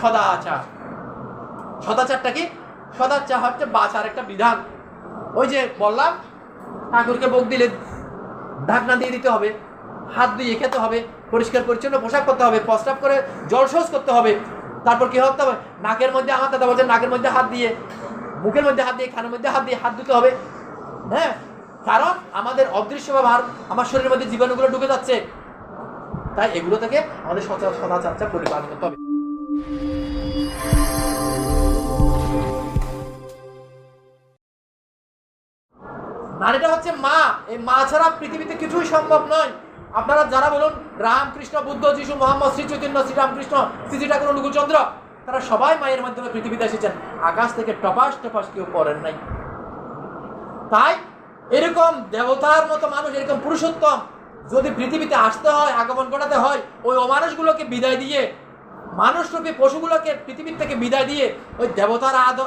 সদাচার। সদাচারটা কি? সদাচার হচ্ছে বাঁচার একটা বিধান। ওই যে বললাম, ঠাকুরকে ভোগ দিলে ঢাকনা দিয়ে দিতে হবে, হাত ধুয়ে খেতে হবে, পরিষ্কার পরিচ্ছন্ন পোশাক করতে হবে, প্রস্রাব করে জল শোষ করতে হবে। তারপর কি হতে হবে নাকের মধ্যে, আমার দাদা বলছে নাকের মধ্যে হাত দিয়ে, মুখের মধ্যে হাত দিয়ে খানের মধ্যে হাত দিয়ে হাত ধুতে হবে। হ্যাঁ? কারণ আমাদের অদৃশ্য ব্যবহার আমার শরীরের মধ্যে জীবাণুগুলো ঢুকে যাচ্ছে। তাই এগুলো থেকে আমাদের সচা সদাচারটা পরিপালন করতে হবে। এই মা ছাড়া পৃথিবীতে কিছুই সম্ভব নয়। আপনারা যারা বলুন, রামকৃষ্ণ, বুদ্ধ, যিশু, মোহাম্মদ, শ্রী চৈতন্য শ্রীরামকৃষ্ণ শ্রী ঠাকুর অনুকূলচন্দ্র তারা সবাই মায়ের মাধ্যমে পৃথিবীতে এসেছেন। আকাশ থেকে টপাস টপাস কেউ পড়েন নাই। তাই এরকম দেবতার মতো মানুষ, এরকম পুরুষোত্তম যদি পৃথিবীতে আসতে হয়, আগমন ঘটাতে হয়, ওই অমানুষগুলোকে বিদায় দিয়ে, মানুষরূপী পশুগুলোকে পৃথিবীর থেকে বিদায় দিয়ে, ওই দেবতার আদ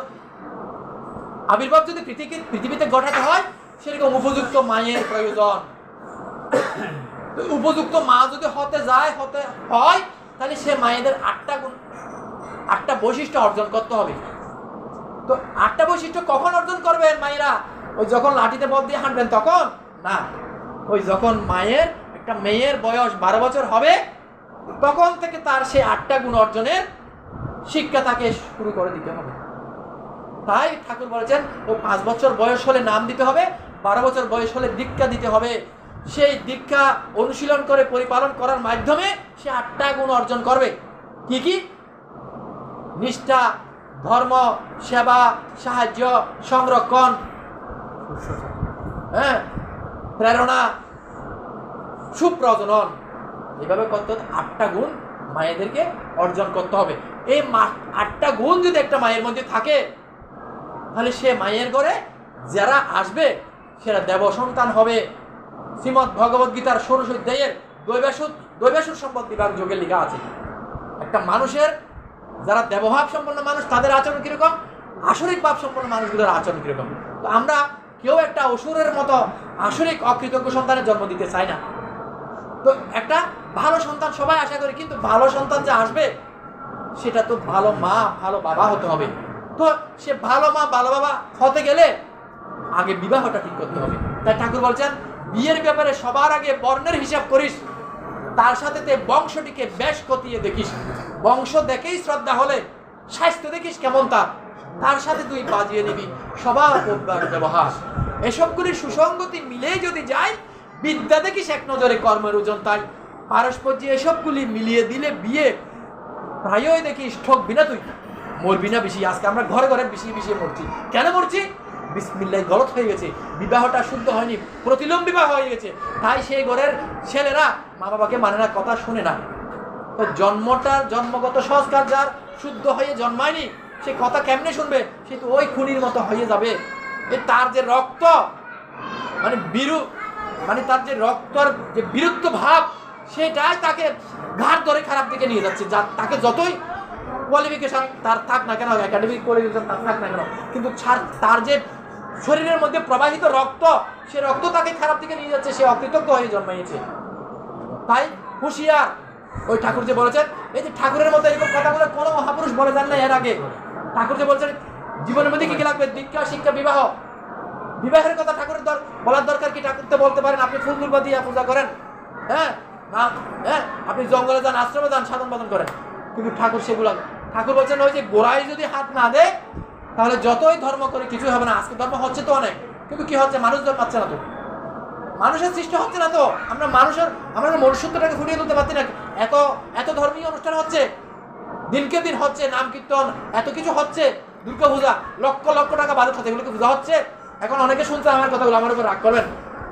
আবির্ভাব যদি পৃথিবী পৃথিবীতে ঘটাতে হয় সেরকম উপযুক্ত মায়ের প্রয়োজন। উপযুক্ত মা যদি হতে যায়, হতে হয়, তাহলে সে মায়েদের আটটা গুণ, আটটা বৈশিষ্ট্য অর্জন করতে হবে। তো আটটা বৈশিষ্ট্য কখন অর্জন করবেন মায়েরা? ওই যখন লাঠিতে বল দিয়ে হাঁটবেন তখন? না, ওই যখন মায়ের, একটা মেয়ের বয়স বারো বছর হবে, তখন থেকে তার সে আটটা গুণ অর্জনের শিক্ষা তাকে শুরু করে দিতে হবে। তাই ঠাকুর বলেছেন, ও পাঁচ বছর বয়স হলে নাম দিতে হবে বারো বছর বয়স হলে দীক্ষা দিতে হবে। সেই দীক্ষা অনুশীলন করে, পরিপালন করার মাধ্যমে সে আটটা গুণ অর্জন করবে। কি কি? নিষ্ঠা, ধর্ম, সেবা, সাহায্য, সংরক্ষণ। হ্যাঁ? প্রেরণা, সুপ্রজনন। এভাবে করতে আটটা গুণ মায়েদেরকে অর্জন করতে হবে। এই আটটা গুণ যদি একটা মায়ের মধ্যে থাকে, তাহলে সে মায়ের ঘরে যারা আসবে সেরা দেব সন্তান হবে শ্রীমৎ ভগবত গীতার ষোড়শ অধ্যায়ের দৈবাসুর দৈবাসুর সম্পদ বিভাগ যোগে লেখা আছে। একটা মানুষের যারা দেবভাব সম্পন্ন মানুষ, তাদের আচরণ কীরকম? আসরিক ভাব সম্পন্ন মানুষগুলোর আচরণ কীরকম? তো আমরা কেউ একটা অসুরের মতো আসরিক, অকৃতজ্ঞ সন্তানের জন্ম দিতে চাই না। তো একটা ভালো সন্তান সবাই আশা করি, কিন্তু ভালো সন্তান যে আসবে, সেটা তো ভালো মা, ভালো বাবা হতে হবে। তো সে ভালো মা, ভালো বাবা হতে গেলে আগে বিবাহটা ঠিক করতে হবে। তাই ঠাকুর বলছেন, বিয়ের ব্যাপারে সবার আগে বর্ণের হিসাব করিস, তার সাথে তে বংশটিকে বেশ কতিয়ে দেখিস। বংশ দেখেই শ্রদ্ধা হলে, স্বাস্থ্য দেখিস কেমন তার। তার সাথে তুই বাজিয়ে নিবি সবার অভ্যাস ব্যবহার। এসবগুলির সুসঙ্গতি মিলেই যদি যায়, বিদ্যা দেখিস এক নজরে কর্মের ওজন তাই পারস্পর্য এসবগুলি মিলিয়ে দিলে বিয়ে প্রায়ই দেখিস ঠকবি না তুই। মরবি না বেশি, আজকে আমরা ঘরে ঘরে বেশি বেশি মরছি। কেন মরছি? বিসমিল্লাহ গলত হয়ে গেছে, বিবাহটা শুদ্ধ হয়নি প্রতিলোম বিবাহ হয়ে গেছে। তাই সেই ঘরের ছেলেরা মা বাবাকে মানে না, কথা শুনে না। তো জন্মটার জন্মগত সংস্কার যার শুদ্ধ হয়ে জন্মায়নি, সে কথা কেমনে শুনবে? সে তো ওই খুনির মতো হয়ে যাবে। এ তার যে রক্ত মানে বিরু মানে তার যে রক্তর যে বিরুদ্ধ ভাব, সেটাই তাকে ঘাট ধরে খারাপ দিকে নিয়ে যাচ্ছে। যা, তাকে যতই কোয়ালিফিকেশন তার থাক না কেন একাডেমিক কোয়ালিফিকেশন তার থাক না কেন, কিন্তু তার যে শরীরের মধ্যে প্রবাহিত রক্ত, সে রক্ত তাকে খারাপ দিকে নিয়ে যাচ্ছে, সে অকৃতজ্ঞ হয়ে জন্মাইছে। তাই হুঁশিয়ার, ওই ঠাকুর যে বলেছেন, এই যে ঠাকুরের মতো এরকম কথাগুলো কোনো মহাপুরুষ বলে যান না এর আগে। ঠাকুর যে বলছেন, জীবনের মধ্যে কি কি লাগবে? দীক্ষা, শিক্ষা, বিবাহ। বিবাহের কথা ঠাকুরের দর, বলার দরকার কি? ঠাকুর তো বলতে পারেন, আপনি ফুল দুর্বা দিয়ে পূজা করেন। হ্যাঁ? না? হ্যাঁ? আপনি জঙ্গলে যান, আশ্রমে যান, সাধন বাদন করেন। কিন্তু ঠাকুর সেগুলো, ঠাকুর বলছেন, ওই যে গোড়ায় যদি হাত না দেয় তাহলে যতই ধর্ম করে, কিছুই হবে না। আজকে ধর্ম হচ্ছে তো অনেক, কিন্তু কি হচ্ছে? মানুষ ধর্ম পাচ্ছে না তো। মানুষের সৃষ্টি হচ্ছে না তো। আমরা মানুষের, আমরা মনুষ্যত্বটাকে ফুটিয়ে তুলতে পারছি না। এত এত ধর্মীয় অনুষ্ঠান হচ্ছে, দিনকে দিন হচ্ছে, নাম কীর্তন, এত কিছু হচ্ছে, দুর্গা পূজা, লক্ষ লক্ষ টাকা বাজেট হচ্ছে এগুলোকে পূজা হচ্ছে। এখন অনেকে শুনছে আমার কথাগুলো, আমার উপর রাগ করবেন।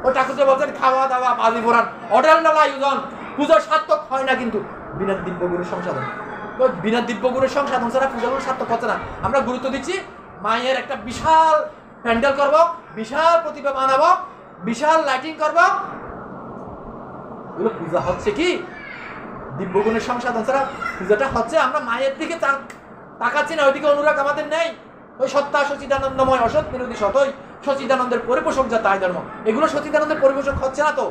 ওই ঠাকুর যে বলছেন, খাওয়া দাওয়া, বাজি পোড়ান অডাল ডালা আয়োজন পূজার সার্থক হয় না কিন্তু। বিনা দিব্যগুরুর সংসাধন। বিনা দিব্যগুরুর সংসাধন ছাড়া পূজাগুলো সার্থক হচ্ছে না। আমরা গুরুত্ব দিচ্ছি, মায়ের একটা বিশাল প্যান্ডেল করব, বিশাল প্রতিভা বানাবো, বিশাল লাইটিং করব। এগুলো পূজা হচ্ছে কি? দিব্যগুণের সংসাধন ছাড়া পূজাটা হচ্ছে আমরা মায়ের দিকে তাকাচ্ছি না, ওইদিকে অনুরাগ আমাদের নেই। ওই সত্তা সচিদানন্দময় অসৎ বিরোধী সতই, সচিদানন্দের পরিপোষক যা তাই ধর্ম। এগুলো সচিদানন্দের পরিপোষক হচ্ছে না তো?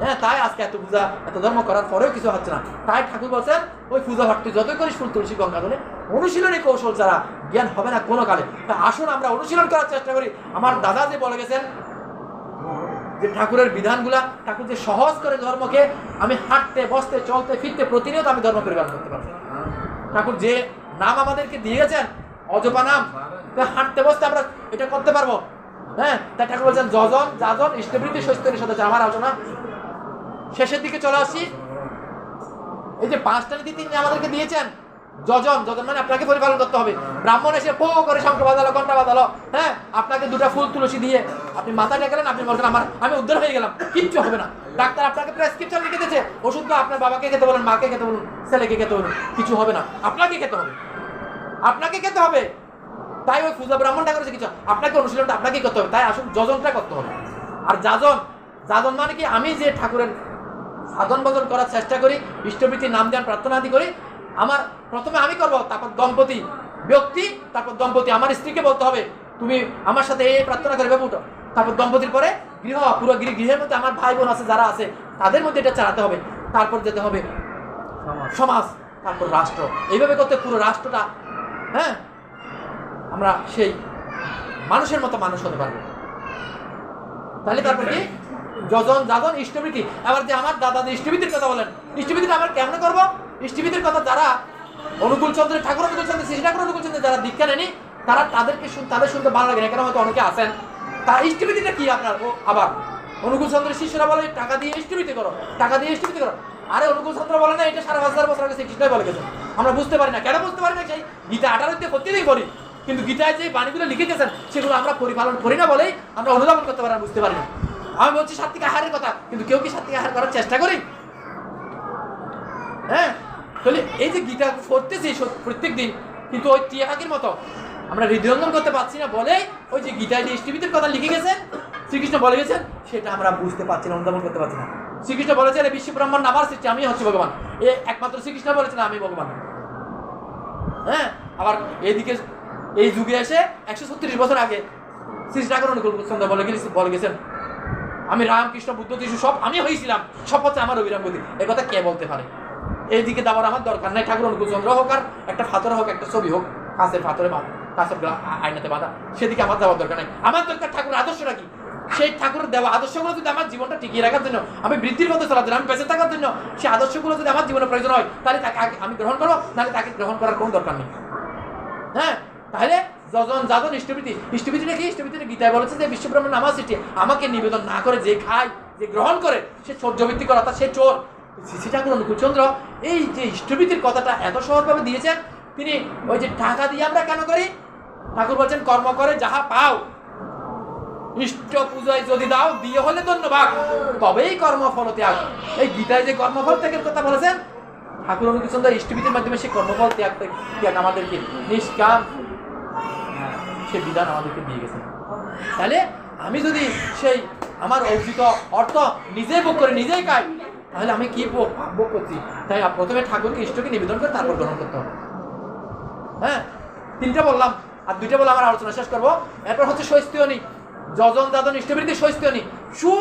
হ্যাঁ তাই আজকে এত পূজা, এত ধর্ম করার পরেও কিছু হচ্ছে না। তাই ঠাকুর বলছেন, ওই পূজা ভক্তি যতই করিস ফুল তুলসী, গঙ্গা ধরে অনুশীলনী কৌশল ছাড়া জ্ঞান হবে না কোনো কালে। আসুন, আমরা অনুশীলন করার চেষ্টা করি। আমার দাদা যে বলে গেছেন যে ঠাকুরের বিধানগুলা, ঠাকুর যে সহজ করে ধর্মকে, আমি হাঁটতে, বসতে, চলতে, ফিরতে প্রতিনিয়ত আমি ধর্ম পরিপালন করতে পারব। ঠাকুর যে নাম আমাদেরকে দিয়েছেন, অজপা নাম হাঁটতে, বসতে আমরা এটা করতে পারব। হ্যাঁ তা ঠাকুর বলছেন, যজন, যাজন, ইষ্টবৃত্তি স্বস্তির সদস্য। আমার আলোচনা শেষের দিকে চলে আসি। এই যে পাঁচটা নীতি তিনি আমাদেরকে দিয়েছেন যজন যজন মানে আপনাকে পরিপালন করতে হবে। ব্রাহ্মণ এসে পো করে শঙ্খ বাজালো ঘণ্টা বাজালো হ্যাঁ? আপনাকে দুটা ফুল তুলসী দিয়ে আপনি মাথা টেকালেন আপনি বলছেন আমার আমি উদ্ধার হয়ে গেলাম, কিচ্ছু হবে না। ডাক্তার আপনাকে প্রেসক্রিপশন লিখে দিয়েছে, ওষুধ তো আপনার বাবাকে খেতে বলেন, মাকে খেতে বলুন, ছেলেকে খেতে বলুন, কিছু হবে না। আপনাকে খেতে হবে। আপনাকে খেতে হবে। তাই ওই পূজা ব্রাহ্মণটা করেছে কিছু আপনাকে অনুশীলনটা আপনাকেই করতে হবে। তাই আসুন, যজনটা করতে হবে। আর যাজন যাজন মানে কি? আমি যে ঠাকুরের সাধন ভজন করার চেষ্টা করি ইষ্টবৃত্তির নাম ধ্যান প্রার্থনা আদি করি। আমার প্রথমে আমি করব তারপর দম্পতি। ব্যক্তি তারপর দম্পতি। আমার স্ত্রীকে বলতে হবে তুমি আমার সাথে এই প্রার্থনা করে ভেবে উঠো তারপর দম্পতির পরে গৃহ পুরো গৃহ গৃহের মধ্যে আমার ভাই বোন আছে যারা আছে তাদের মধ্যে এটা চালাতে হবে। তারপর যেতে হবে সমাজ তারপর রাষ্ট্র। এইভাবে করতে পুরো রাষ্ট্রটা হ্যাঁ? আমরা সেই মানুষের মতো মানুষ হতে পারব। তাহলে তারপর কি? যজন যাজন ইষ্টবৃত্তি আবার যে আমার দাদা যে কথা বলেন ইষ্টবৃত্তিটা আবার কেমন করব? ইষ্টবৃত্তির কথা যারা অনুকূল চন্দ্রের ঠাকুর অনুকূল চন্দ্র, শ্রী ঠাকুর অনুকূল চন্দ্রের যারা দীক্ষা নেনি তারা তাদেরকে তাদের শুনতে ভালো লাগে এখানে হয়তো অনেকে আছেন। তা ইষ্টবৃত্তিটা কি আপনার? আবার। অনুকূল চন্দ্রের শিষ্যরা বলে, টাকা দিয়ে ইষ্টবৃত্তি করো, টাকা দিয়ে ইষ্টবৃত্তি করো। আরে অনুকূল চন্দ্র বলে না, এটা সাড়ে হাজার বছর আগে শ্রীকৃষ্ণই বলে গেছে। আমরা বুঝতে পারি না। কেন বুঝতে পারি না সেই? গীতা আঠারো দিয়ে প্রত্যেকেই পড়ি। কিন্তু গীতায় যে বাণীগুলো লিখে গেছেন সেগুলো আমরা পরিপালন করি না বলেই আমরা অনুধাবন করতে পারি বুঝতে পারি না। আমি বলছি সাত্বিক আহারের কথা, কিন্তু কেউ কি সাত্বিক আহার করার চেষ্টা করি? হ্যাঁ? তাহলে এই যে গীতা পড়তেছি প্রত্যেক দিন কিন্তু ওই টিয়াকাকির মতো, আমরা হৃদয়ঙ্গম করতে পারছি না বলে ওই যে গীতায় যে কথা লিখে গেছেন শ্রীকৃষ্ণ বলে গেছেন, সেটা আমরা বুঝতে পারছি না, অনুধাবন করতে পারছি না। শ্রীকৃষ্ণ বলেছেন বিশ্ব ব্রহ্মাণ্ড আমার সৃষ্টি আমি হচ্ছে ভগবান। এ একমাত্র শ্রীকৃষ্ণ বলেছেন, আমি ভগবান। হ্যাঁ? আবার এইদিকে এই যুগে এসে একশো ছত্রিশ বছর আগে শ্রী ঠাকুর অনুকূল চন্দ্র বলে গেছে- বলে গেছেন আমি রাম কৃষ্ণ বুদ্ধ যিশু, সব আমি হয়েছিলাম সব হচ্ছে আমার অবিরাম গতি। এ কথা কে বলতে পারে? এইদিকে দেওয়ার আমার দরকার নাই। ঠাকুর অনুকূল চন্দ্র হোক আর একটা ফাতর হোক, একটা ছবি হোক কাছের ফাতরে বাঁধা আ- আয়নাতে বাঁধা, সেদিকে আমার যাওয়ার দরকার নাই। আমার দরকার ঠাকুর আদর্শটা কি সেই ঠাকুরের দেওয়া আদর্শগুলো যদি আমার জীবনটা টিকিয়ে রাখার জন্য, আমি বৃদ্ধির মধ্যে চলার জন্য, আমি বেঁচে থাকার জন্য সেই আদর্শগুলো যদি আমার জীবনে প্রয়োজন হয়, তাহলে তাকে আমি গ্রহণ করব? নাহলে তাকে গ্রহণ করার কোনো দরকার নেই। হ্যাঁ? তাহলে যজন যাজন ইষ্টবৃত্তি ইষ্টবৃত্তিটা কি ইষ্টবৃত্তিটা গীতায় বলেছে যে বিশ্বব্রহ্মাণ্ড আমার সৃষ্টি আমাকে নিবেদন না করে, যে খায়, যে গ্রহণ করে, সে চৌর্যবৃত্তি করে অর্থাৎ সে চোর। শ্রী ঠাকুর অনুকূলচন্দ্র। এই যে ইষ্টবৃত্তির কথাটা এত সহজভাবে দিয়েছেন, তিনি ওই যে টাকা দিয়ে আমরা কেন করি? ঠাকুর বলছেন, কর্ম করে যাহা পাও। ইষ্ট পূজায় যদি দাও, দিয়ে হলে ধন্যবাদ। তবেই কর্মফল ত্যাগ এই গীতায় যে কর্মফল ত্যাগের কথা বলেছেন, ঠাকুর অনুকূলচন্দ্র ইষ্টবিধির মাধ্যমে সেই কর্মফল ত্যাগ ত্যাগ আমাদেরকে নিষ্কাম সে বিধান আমাদেরকে দিয়ে গেছেন তাহলে আমি যদি সেই আমার অর্জিত অর্থ নিজেই ভোগ করে, নিজেই খাই, তাহলে আমি কি ভোগ করছি? তাই প্রথমে ঠাকুরকে ইষ্টকে নিবেদন করে তারপর গ্রহণ করতে হবে। হ্যাঁ? তিনটা বললাম, আর দুইটা বলে আমার আলোচনা শেষ করব। এরপর হচ্ছে স্বস্তিয়নি। যজন যাজন ইষ্টবৃত্তি স্বস্তিয়নি। সু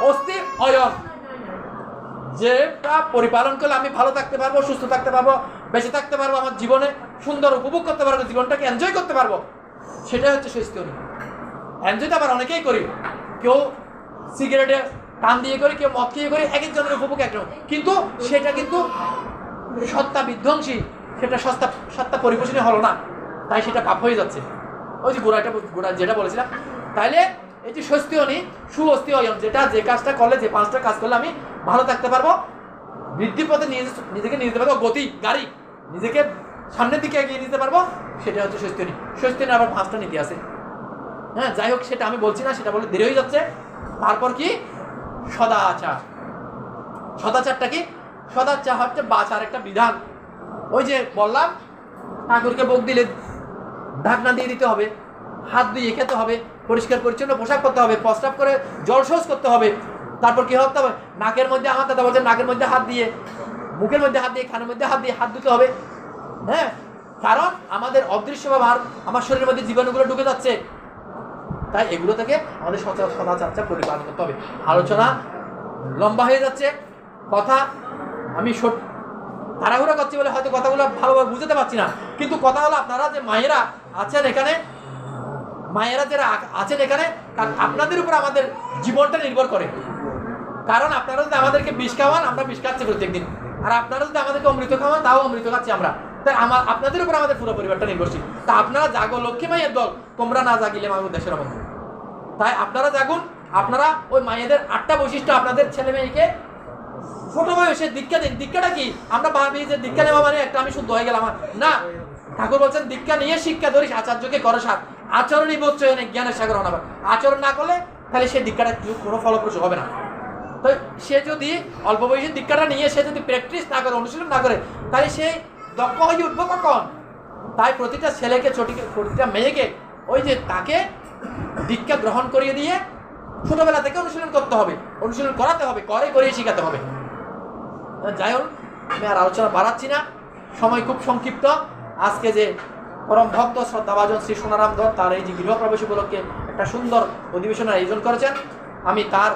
অস্থি অয়ন। যেটা পরিপালন করলে আমি ভালো থাকতে পারব, সুস্থ থাকতে পারব, বেঁচে থাকতে পারব, আমার জীবনে সুন্দর, উপভোগ করতে পারব, জীবনটাকে এনজয় করতে পারব। সেটাই হচ্ছে স্বস্তিয়নি এনজয় তো আবার অনেকেই করি, কেউ সিগারেটে টান দিয়ে করি, কেউ মদ খেয়ে করি, এক একজনের উপভোগ একরকম কিন্তু সেটা কিন্তু সত্তা বিধ্বংসী, সেটা সস্তা সত্তা পরিপোষণী হলো না। তাই সেটা পাপ হয়ে যাচ্ছে। ওই যে গোড়াটা, গোড়া যেটা বলেছিলাম, তাইলে এই যে স্বস্তি অনি সুঅস্তি অয়ন যেটা যে কাজটা করলে, যে পাঁচটা কাজ করলে আমি ভালো থাকতে পারব, বৃদ্ধি পথে নিয়ে নিজেকে নিয়ে যেতে পারব, গতি, গাড়ি, নিজেকে সামনের দিকে এগিয়ে নিতে পারব? সেটা হচ্ছে স্বস্তিনী। স্বস্তিনী আবার পাঁচটা নীতি আছে। হ্যাঁ যাই হোক, সেটা আমি বলছি না, সেটা বলে দেরি হয়ে যাচ্ছে। তারপর কি? সদাচার। সদাচারটা কি? সদাচার হচ্ছে বাঁচার একটা বিধান। ওই যে বললাম, ঠাকুরকে ভোগ দিলে ঢাকনা দিয়ে দিতে হবে, হাত ধুয়ে খেতে হবে, পরিষ্কার পরিচ্ছন্ন পোশাক করতে হবে, প্রস্রাব করে জল শোষ করতে হবে। তারপর কি হতে হবে? নাকের মধ্যে আমার দাদা বলছে নাকের মধ্যে হাত দিয়ে, মুখের মধ্যে হাত দিয়ে খানের মধ্যে হাত দিয়ে হাত ধুতে হবে। হ্যাঁ কারণ আমাদের অদৃশ্য ব্যবহার আমার শরীরের মধ্যে জীবাণুগুলো ঢুকে যাচ্ছে। তাই এগুলো থেকে আমাদের সচা- সদাচারটা পরিপালন করতে হবে। আলোচনা লম্বা হয়ে যাচ্ছে। কথা আমি তাড়াহুড়া করছি বলে হয়তো কথাগুলো ভালোভাবে বুঝতে পারছি না। কিন্তু কথা হলো আপনারা যে মায়েরা আছেন এখানে, মায়েরা যারা আছেন এখানে কারণ আপনাদের উপর আমাদের জীবনটা নির্ভর করে। কারণ আপনারা যদি আমাদেরকে বিষ খাওয়ান, আমরা বিষ খাচ্ছি প্রত্যেকদিন। আর আপনারা যদি আমাদেরকে অমৃত খাওয়ান, তাও অমৃত খাচ্ছি আমরা। তাই আমার, আপনাদের উপর আমাদের পুরো পরিবারটা নির্ভরশীল। তা আপনারা জাগো, লক্ষ্মী মাইয়ের দল, তোমরা না জাগিলে মানুষ দেশের অবস্থা। তাই আপনারা জাগুন, আপনারা ওই মায়েদের আটটা বৈশিষ্ট্য আপনাদের ছেলে মেয়েকে ছোট বয়সে দীক্ষা দিন। দীক্ষাটা কি? আমরা ভাবি যে দীক্ষা নেওয়া মানে একটা আমি শুদ্ধ হয়ে গেলাম। না, ঠাকুর বলছেন, দীক্ষা নিয়ে শিক্ষা ধরিস, আচার্যকে করো সাথ আচরণই বোধ অনেক জ্ঞানের সাগর অনাবার আচরণ না করলে তাহলে সে দীক্ষাটা কোনো ফলপ্রসূ হবে না। তো সে যদি অল্প বয়সে দীক্ষাটা নিয়ে সে যদি প্র্যাকটিস না করে, অনুশীলন না করে, তাহলে সে দক্ষ হয়ে উঠবো কখন? তাই প্রতিটা ছেলেকে, ছোটিকে প্রতিটা মেয়েকে, ওই যে তাকে দীক্ষা গ্রহণ করিয়ে দিয়ে ছোটবেলা থেকে অনুশীলন করতে হবে। অনুশীলন করাতে হবে, করে, করিয়ে শেখাতে হবে। যাই হোক, আমি আর আলোচনা বাড়াচ্ছি না। সময় খুব সংক্ষিপ্ত। আজকে যে পরম ভক্ত শ্রদ্ধাভাজন শ্রী সোনারাম ধর, তার এই যে গৃহপ্রবেশ উপলক্ষে একটা সুন্দর অধিবেশনের আয়োজন করেছেন। আমি তার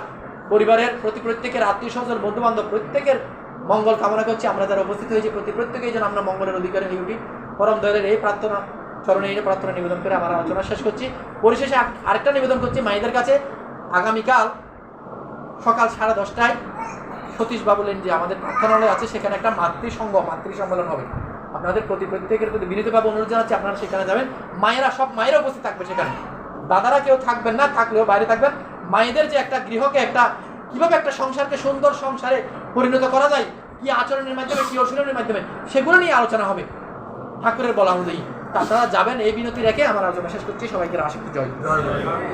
পরিবারের প্রতি প্রত্যেকের আত্মীয় স্বজন বন্ধু বান্ধব প্রত্যেকের মঙ্গল কামনা করছি। আমরা যারা উপস্থিত হয়েছি প্রতি প্রত্যেকেই যেন আমরা মঙ্গলের অধিকারী হয়ে উঠি। পরম দয়ালের এই প্রার্থনা, চরণে এই প্রার্থনা নিবেদন করে আমার আলোচনা শেষ করছি। পরিশেষে আরেকটা নিবেদন করছি মায়েদের কাছে। আগামীকাল সকাল সাড়ে দশটায় সতীশ বাবুলেন যে আমাদের প্রার্থনালয় আছে। সেখানে একটা মাতৃসংঘ মাতৃ সম্মেলন হবে। আপনাদের প্রতি প্রত্যেকের প্রতি বিনীতভাবে অনুরোধ জানাচ্ছি, আপনারা সেখানে যাবেন। মায়েরা সব মায়েরা উপস্থিত থাকবে সেখানে। দাদারা কেউ থাকবেন না, থাকলেও বাইরে থাকবেন। মায়েদের যে একটা গৃহকে একটা কীভাবে একটা সংসারকে সুন্দর সংসারে পরিণত করা যায় কি আচরণের মাধ্যমে কি অনুশীলনের মাধ্যমে সেগুলো নিয়ে আলোচনা হবে। ঠাকুরের বলা অনুযায়ী। তাছাড়া যাবেন, এই বিনতি রেখে আমার আলোচনা শেষ করছি। সবাইকে জয়। জয়